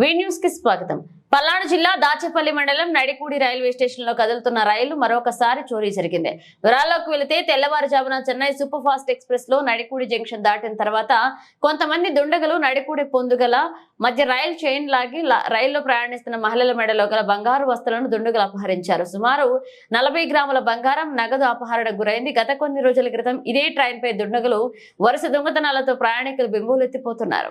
We న్యూస్కి స్వాగతం. పల్నాడు జిల్లా దాచేపల్లి మండలం నడికూడి రైల్వే స్టేషన్లో కదులుతున్న రైలు మరొకసారి చోరీ జరిగింది. వివరాల్లోకి వెళితే తెల్లవారుజామున చెన్నై సూపర్ ఫాస్ట్ ఎక్స్ప్రెస్లో నడికూడి జంక్షన్ దాటిన తర్వాత కొంతమంది దుండగలు నడికూడి పొందుగల మధ్య రైలు చైన్ లాగి రైల్లో ప్రయాణిస్తున్న మహిళల మెడలో గల బంగారు వస్తువులను దుండగులు అపహరించారు. సుమారు నలభై గ్రాముల బంగారం నగదు అపహరణకు గురైంది. గత కొన్ని రోజుల క్రితం ఇదే ట్రైన్ పై దుండగులు వరుస దొంగతనాలతో ప్రయాణికులు బింబులెత్తిపోతున్నారు.